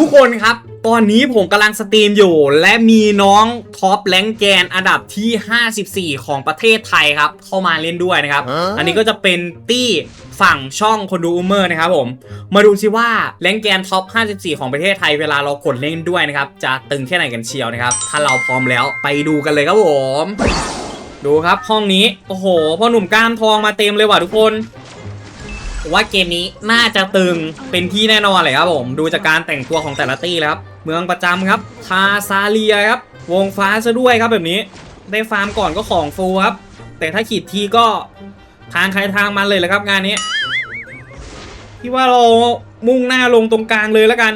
ทุกคนครับ ตอนนี้ผมกำลังสตรีมอยู่ และมีน้องท็อปแรงแกนอันดับที่ 54 ของประเทศไทยครับ เข้ามาเล่นด้วยนะครับ อันนี้ก็จะเป็นตี้ฝั่งช่องคนดูอูเมอร์นะครับผม มาดูซิว่าแรงแกนท็อป 54 ของประเทศไทยเวลาเรากดเล่นด้วยนะครับ จะตึงแค่ไหนกันเชียวนะครับ ถ้าเราพร้อมแล้วไปดูกันเลยครับผม ดูครับห้องนี้ โอ้โหพ่อหนุ่มกล้ามทองมาเต็มเลยว่ะทุกคน ผมว่าเกมนี้น่าจะตึงเป็นที่แน่นอนเลยครับผม ดูจากการแต่งตัวของแต่ละตี้แล้วครับ เมืองประจำครับทาซาเลียครับ วงฟ้าซะด้วยครับแบบนี้ ได้ฟาร์มก่อนก็ของฟูครับ แต่ถ้าขีดทีก็ทางใครทางมันเลยแหละครับงานนี้พี่ว่าเรามุ่งหน้าลงตรงกลางเลยแล้วกัน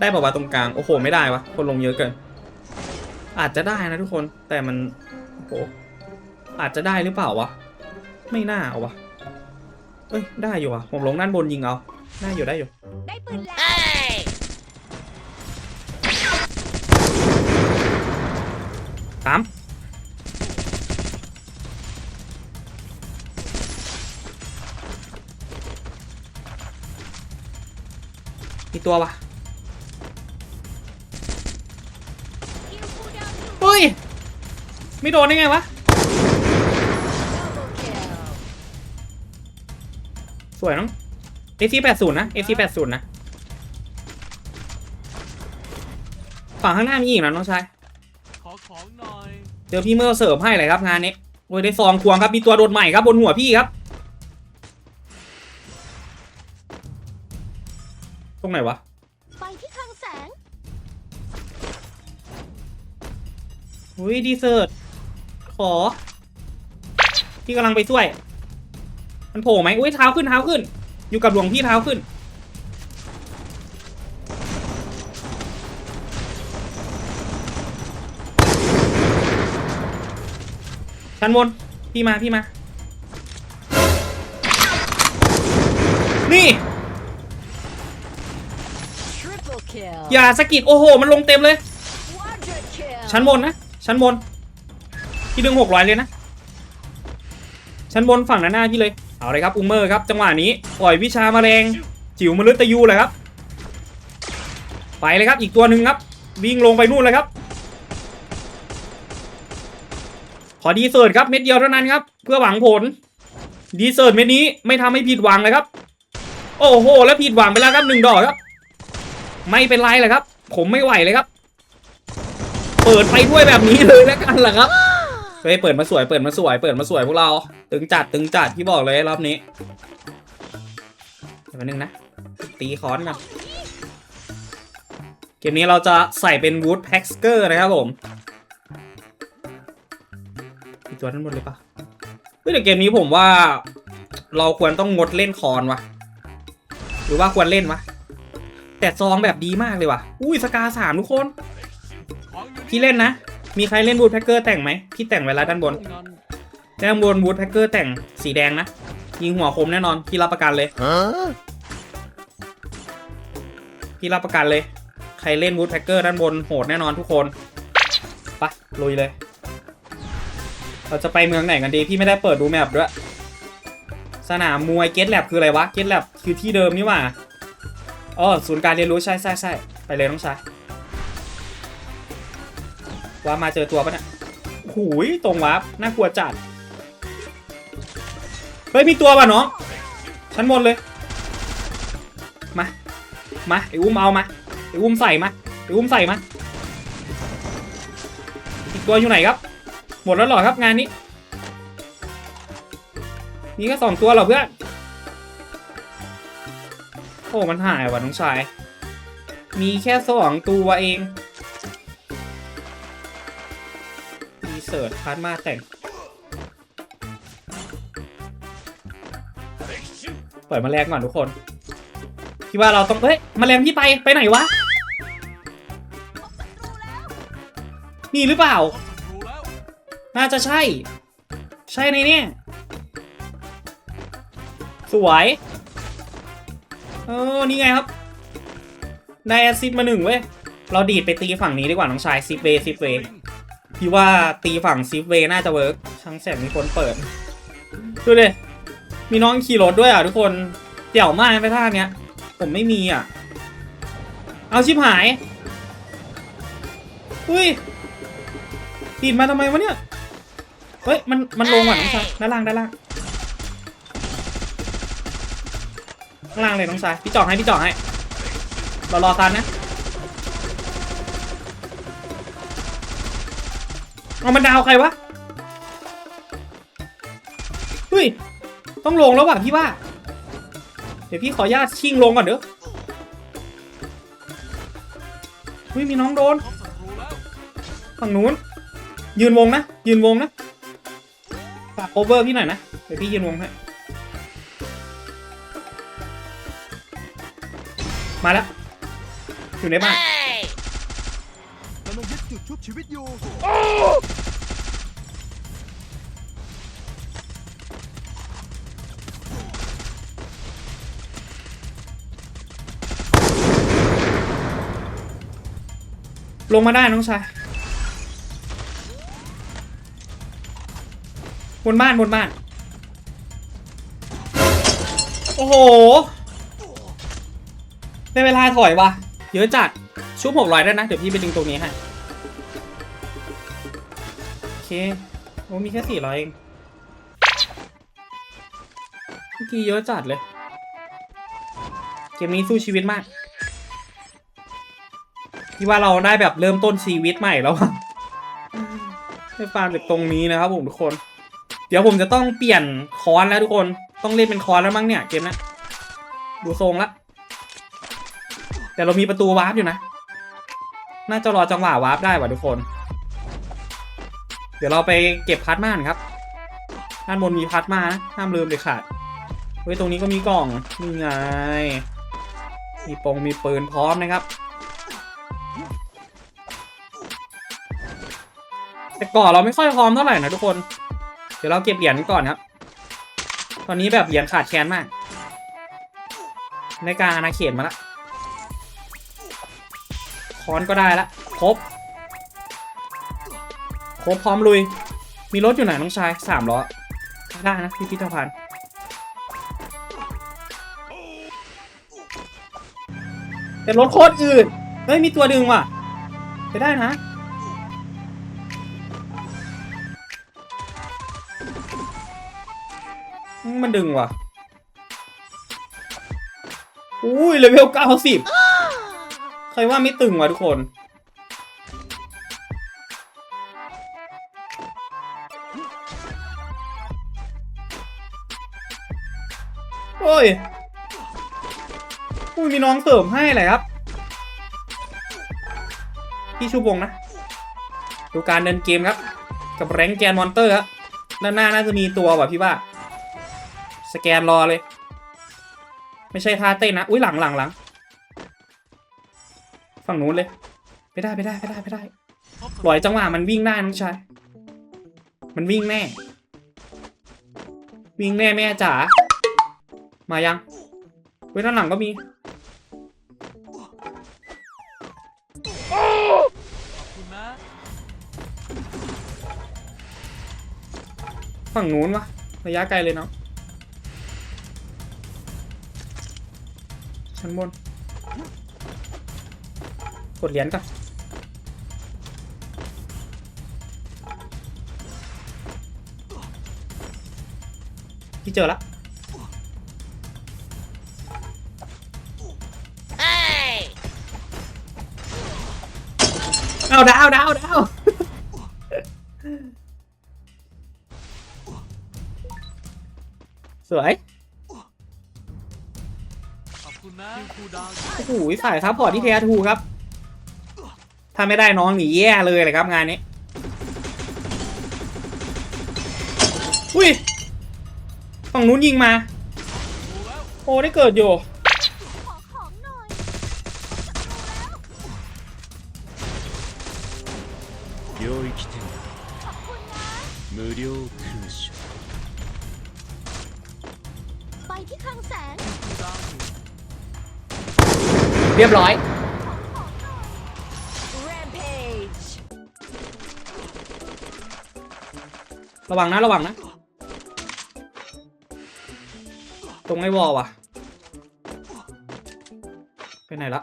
ได้ป่าวะตรงกลาง โอ้โห ไม่ได้วะ คนลงเยอะเกิน อาจจะได้นะทุกคน แต่มัน โอ้โห อาจจะได้หรือเปล่าวะ ไม่น่าเอาวะ เอ้ยได้อยู่อะผมลงด้านบนยิงเอาได้อยู่ได้อยู่ได้ปืนแล้วสามมีตัวปะคิวคูลดาวน์เฮ้ย ไม่โดนได้ไงวะ วยน้อง AC 80นะ AC 80นะ ฝั่งข้างหน้ามีอีกนะน้องชาย ขอของหน่อยเจอพี่เมื่อเสิร์ฟให้เลยครับงานนี้โอ้ยได้ซองควงครับ มีตัวโดดใหม่ครับบนหัวพี่ครับ ตรงไหนวะไฟที่คลังแสงอุ้ยดีเซิร์ตขอ พี่กำลังไปช่วย มันโผล่ไหมอุ้ยเท้าขึ้นเท้าขึ้น อยู่กับหลวงพี่เท้าขึ้น ชั้นบนพี่มาพี่มา นี่ Triple kill อย่าสะกิดโอ้โห มันลงเต็มเลย Quadra kill ชั้นบนนะ ชั้นบน พี่ดึงหกร้อยเลยนะ ชั้นบนฝั่งด้านหน้าพี่เลย เอาเลยครับอุเมอร์ครับจังหวะนี้ปล่อยวิชาแมลงจิ๋วมฤตยูเลยครับ ไปเลยครับอีกตัวหนึ่งครับ วิ่งลงไปนู่นเลยครับ ขอดีเซิร์ตครับเม็ดเดียวเท่านั้นครับ เพื่อหวังผล ดีเซิร์ตเม็ดนี้ไม่ทำให้ผิดหวังเลยครับ โอ้โห แล้วผิดหวังไปแล้วครับหนึ่งดอกครับ ไม่เป็นไรเลยครับ ผมไม่ไหวเลยครับ เปิดไปด้วยแบบนี้เลยแล้วกันล่ะครับ เฮ้ยเปิดมาสวยเปิดมาสวยเปิดมาสวยพวกเรา ตึงจัดตึงจัดพี่บอกเลยรอบนี้เดี๋ยวแป๊บนึงนะ ตีคอนกันเกมนี้เราจะใส่เป็นวูดแพ็กสเกอร์นะครับผมอีกตัวนั้นหมดเลยปะเฮ้ยแต่เกมนี้ผมว่า เราควรต้องงดเล่นคอนวะหรือว่าควรเล่นวะแต่ซองแบบดีมากเลยว่ะอุ้ยสกาสามทุกคนของอยู่พี่เล่นนะ มีใครเล่นบูทแพ็กเกอร์แต่งไหมพี่แต่งไว้แล้วด้านบนงอนด้านบนบูทแพ็กเกอร์แต่งสีแดงนะ ยิงหัวคมแน่นอนพี่รับประกันเลยพี่รับประกันเลย ใครเล่นบูทแพ็กเกอร์ด้านบนโหดแน่นอนทุกคนไปะลุยเลย เราจะไปเมืองไหนกันดีพี่ไม่ได้เปิดดูแมปด้วย สนามมวยเกตแลบคืออะไรวะเกตแลบคือที่เดิมนี่หว่าอ๋อศูนย์การเรียนรู้ใช่ใช่ใช่ไปเลยน้องชาย ว่ามาเจอตัวปะเนี่ยหูยตรงวับน่ากลัวจัด เฮ้ยมีตัวป่ะน้องชั้นบนเลย มา มาไอ้อุ้มเอามาไอ้อุ้มใส่มาไอ้อุ้มใส่มาอีกตัวอยู่ไหนครับ หมดแล้วหรอครับงานนี้มีแค่สองตัวเหรอเพื่อน โอ้มันหายว่ะน้องชาย มีแค่สองตัวเอง สิร์ชพาร์ทมาแต่งเปิดแมาแรงก่อนทุกคนพี่ว่าเราต้องเฮ้ยมาแรงพี่ไปไปไหนวะ นี่หรือเปล่า น่าจะใช่ ใช่ในเนี่ย สวยเออนี่ไงครับได้แอซซิดมาหนึ่งเว้ย เราดีดไปตีฝั่งนี้ดีกว่าน้องชายซิปเวซิปเว พี่ว่าตีฝั่งซิฟเวย์น่าจะเวิร์กช่างแสงมีคนเปิด ดูดิมีน้องขี่รถด้วยอะทุกคนเดี่ยวมากไปท่าเนี้ย ผมไม่มีอะ เอาชิบหาย อุ้ยดีดมาทำไมวะเนี่ย เฮ้ย มัน มันลงอะน้องชายด้านล่างด้านล่างข้างล่างเลยน้องชายพี่จ่องให้พี่จ่องให้ รอรอซันนะ เอามันดาวใครวะเฮ้ยต้องลงแล้วว่ะพี่ว่า เดี๋ยวพี่ขออนุญาตชิงลงก่อนเด้อเฮ้ยมีน้องโดนฝั่งนู้น ยืนวงนะ ยืนวงนะฝากโอเวอร์พี่หน่อยนะ เดี๋ยวพี่ยืนวงให้มาแล้ว อยู่ในบ้าน ชีวิตอยู่ ลงมาได้น้องชาย บนบ้านบนบ้าน โอ้โหได้เวลาถอยวะเยอะจัดชุบหกร้อยได้นะ เดี๋ยวพี่ไปดึงตรงนี้ให้ โอเคโอ้มีแค่สี่ร้อยเองเมื่อกี้เยอะจัดเลย เกมนี้สู้ชีวิตมากพี่ว่าเราได้แบบเริ่มต้นชีวิตใหม่แล้วอะได้ฟาร์มจากตรงนี้นะครับผมทุกคน เดี๋ยวผมจะต้องเปลี่ยนคอนแล้วทุกคน ต้องเล่นเป็นคอนแล้วมั้งเนี่ยเกมนะดูทรงละ แต่เรามีประตูวาร์ปอยู่นะ น่าจะรอจังหวะวาร์ปได้ว่ะทุกคน เดี๋ยวเราไปเก็บพัดม่านครับ ด้านบนมีพัดมานะห้ามลืมเด็ดขาด เฮ้ยตรงนี้ก็มีกล่องนี่ไง มีปงมีปืนพร้อมนะครับ แต่ก่อนเราไม่ค่อยพร้อมเท่าไหร่นะทุกคน เดี๋ยวเราเก็บเหรียญก่อนครับ ตอนนี้แบบเหรียญขาดแคลนมาก ในการอาณาเขตมาละคอนก็ได้ละครบ ครบพร้อมลุย มีรถอยู่ไหนน้องชายสามล้อได้นะพิพิธภัณฑ์แต่รถโคตรอื่นเฮ้ยมีตัวดึงว่ะ ไปได้นะ มันดึงว่ะ อุ้ยเลเวลเก้าสิบใครว่าไม่ตึงว่ะทุกคน ยอุ้ยมีน้องเสริมให้เลยครับ พี่ชูวงนะ ดูการเดินเกมครับ กับแรงแกนมอนเตอร์ครับด้านหน้าน่าจะมีตัวว่ะพี่ว่า สแกนรอเลย ไม่ใช่ท่าเต้นนะ อุ้ยหลังหลังหลังฝั่งนู้นเลย ไปได้ไปได้ไปได้ไปได้ปล่อยจังหวะมันวิ่งได้น้องชายมันวิ่งแน่ วิ่งแน่แม่จ๋า มายังเว้ยด้านหลังก็มีฝั่งนู้นวะระยะไกลเลยเนาะชั้นบน กดเหรียญก่อนพี่เจอละ เอาดาวดาวดาวสวยขอบคุณนะคูดาวโอ้โหสายซัพพอร์ตที่แท้ทูครับ ถ้าไม่ได้น้องหนีแย่เลยเลยครับงานนี้ อุ้ยฝั่งนู้นยิงมา โอ้ได้เกิดอยู่ ที่คลังแสงคูลดาวน์อยู่เรียบร้อย Rampage ระวังนะระวังนะ ตรงไอ้วอลว่ะ ไปไหนละ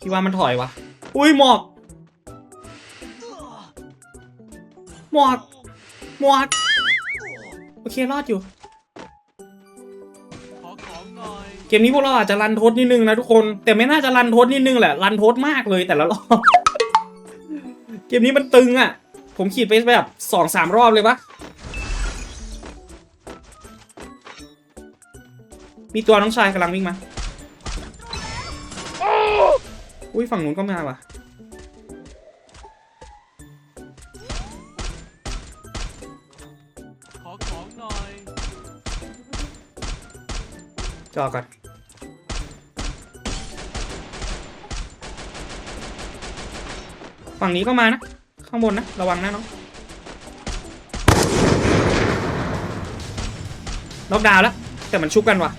พี่ว่ามันถอยวะอุ้ยหมอกหมอกหมอก โอเครอดอยู่ ขอของหน่อยเกมนี้พวกเราอาจจะรันทดนิดนึงนะทุกคน แต่ไม่น่าจะรันทดนิดนึงแหละ รันทดมากเลยแต่ละรอบ เกมนี้มันตึงอะ ผมขีดไปแบบสองสามรอบเลยปะมีตัวน้องชายกำลังวิ่งมา อุ้ยฝั่งนู้นก็มาว่ะ อก่อนฝั่งนี้ก็มานะ ข้างบนนะ ระวังนะน้องล็อกดาวแล้ว แต่มันชุบกันว่ะ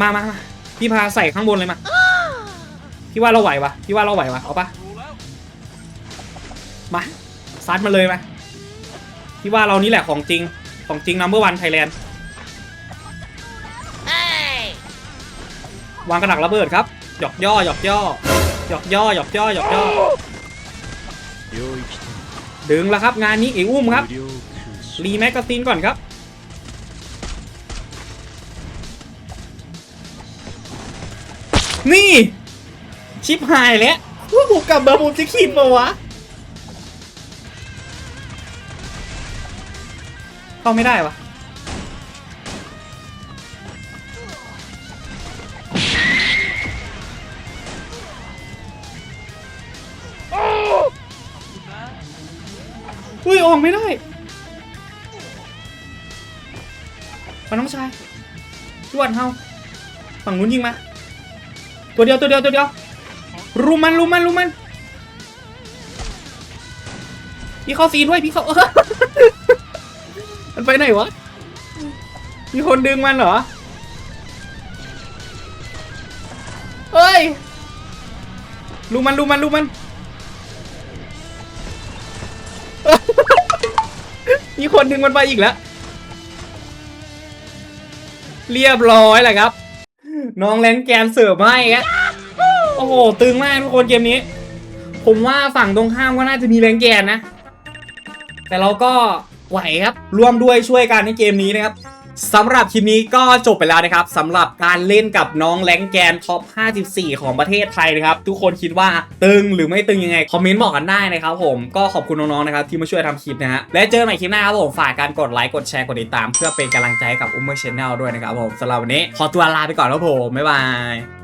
มามามาพี่พาใส่ข้างบนเลยมา พี่ว่าเราไหววะพี่ว่าเราไหววะเอาปะมาซัดมาเลยมาพี่ว่าเรานี่แหละของจริงของจริงนัมเบอร์วันไทยแลนด์ วางกระหนักระเบิดครับหยอกย่อหยอกย่อหยอกย่อหยอกย่อหยอกย่อดึงแล้วครับงานนี้อีอุ้มครับรีแม็กกาซีนก่อนครับนี่ ชิปหายแล้วว่าบุกกับบาบูจะขีดมาวะ เข้าไม่ได้วะ อุ้ยออกไม่ได้มาน้องชายจวดเฮาฝั่งนู้นยิงมา ตัวเดียวตัวเดียวตัวเดียวรุมมันรุมมันรุมมันพี่เข้าซีนด้วยพี่เข้ามันไปไหนวะ มีคนดึงมันเหรอเฮ้ยลุมมันลุมมันลุมมัน มีคนดึงมันไปอีกแล้ว เรียบร้อยแหละครับ น้องแรงแกนเสิร์ฟให้ครับโอ้โห ตึงมากทุกคนเกมนี้ ผมว่าฝั่งตรงข้ามก็น่าจะมีแรงแกนนะ แต่เราก็ไหวครับ ร่วมด้วยช่วยกันในเกมนี้นะครับ สำหรับคลิปนี้ก็จบไปแล้วนะครับสำหรับการเล่นกับน้องแรงแกนท็อป 54 ของประเทศไทยนะครับ ทุกคนคิดว่าตึงหรือไม่ตึงยังไง คอมเมนต์บอกกันได้นะครับผมก็ขอบคุณน้องๆนะครับที่มาช่วยทำคลิปนะฮะและเจอกันใหม่คลิปหน้าครับผมฝากการกดไลค์กดแชร์กดติดตาม เพื่อเป็นกำลังใจให้กับอุ้มเมอร์ชแนลด้วยนะครับผมสำหรับวันนี้ขอตัวลาไปก่อนแล้วผมบ๊ายบาย